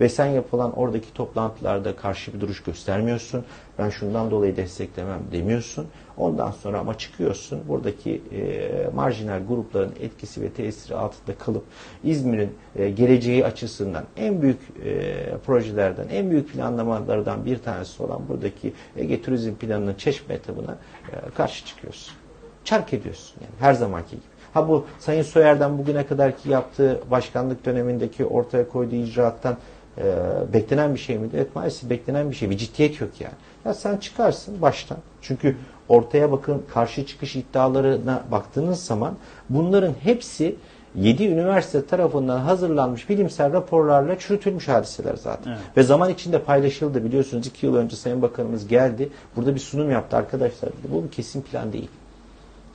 Ve sen yapılan oradaki toplantılarda karşı bir duruş göstermiyorsun. Ben şundan dolayı desteklemem demiyorsun. Ondan sonra ama çıkıyorsun buradaki e, marjinal grupların etkisi ve tesiri altında kalıp İzmir'in e, geleceği açısından en büyük e, projelerden, en büyük planlamalardan bir tanesi olan buradaki Ege Turizm Planı'nın çeşme etabına e, karşı çıkıyorsun. Çark ediyorsun yani her zamanki gibi. Ha bu Sayın Soyer'den bugüne kadarki yaptığı başkanlık dönemindeki ortaya koyduğu icraattan e, beklenen bir şey miydi? Evet maalesef beklenen bir şey. Bir ciddiyet yok yani. Ya sen çıkarsın baştan. Çünkü ortaya bakın karşı çıkış iddialarına baktığınız zaman bunların hepsi 7 üniversite tarafından hazırlanmış bilimsel raporlarla çürütülmüş hadiseler zaten. Evet. Ve zaman içinde paylaşıldı biliyorsunuz 2 yıl önce Sayın Bakanımız geldi. Burada bir sunum yaptı arkadaşlar. dedi, Bu bir kesin plan değil.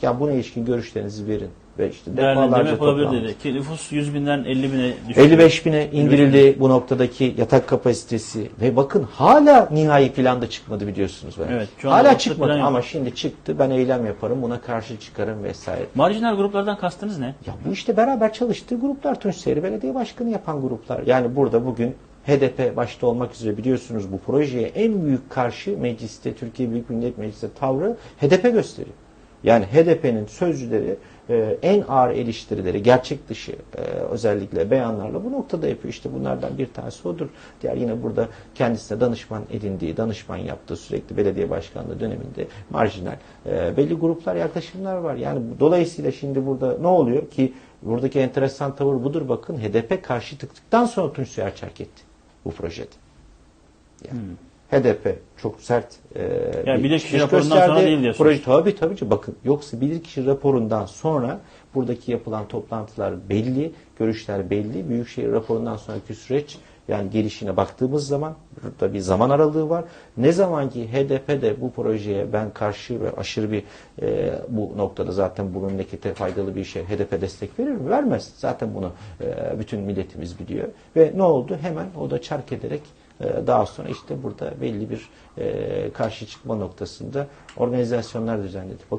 Ya buna ilişkin görüşlerinizi verin. Ve işte defalarca toplandı. dedi. Ki nüfus 100 binden 50 bine düştü. 55 bine indirildi bu noktadaki yatak kapasitesi ve bakın hala nihai planda çıkmadı biliyorsunuz belki. Evet, hala çıkmadı plan yok. ama şimdi çıktı ben eylem yaparım buna karşı çıkarım vesaire. Marjinal gruplardan kastınız ne? Ya bu işte beraber çalıştığı gruplar Tunç Seyri Belediye Başkanı yapan gruplar. Yani burada bugün HDP başta olmak üzere biliyorsunuz bu projeye en büyük karşı mecliste Türkiye Büyük Millet Meclisi tavrı HDP gösteriyor. Yani HDP'nin sözcüleri e, en ağır eleştirileri gerçek dışı e, özellikle beyanlarla bu noktada yapıyor. İşte bunlardan bir tanesi odur. Diğer yine burada kendisine danışman edindiği, danışman yaptığı sürekli belediye başkanlığı döneminde marjinal e, belli gruplar, yaklaşımlar var. Yani dolayısıyla şimdi burada ne oluyor ki buradaki enteresan tavır budur bakın HDP karşı tıktıktan sonra Tunç Soyer terk etti bu projede. Yani HDP çok sert e, Yani bilirkişi çıkış raporundan gösterdi. sonra değil diyorsunuz. Proje tabii tabii ki bakın yoksa bilirkişi raporundan sonra buradaki yapılan toplantılar belli, görüşler belli. Büyükşehir raporundan sonraki süreç yani gelişine baktığımız zaman burada bir zaman aralığı var. Ne zaman ki HDP de bu projeye ben karşı ve aşırı bir e, bu noktada zaten bu memlekete faydalı bir şey HDP destek verir mi? Vermez. Zaten bunu e, bütün milletimiz biliyor. Ve ne oldu? Hemen o da çark ederek Daha sonra işte burada belli bir e, karşı çıkma noktasında organizasyonlar düzenledik.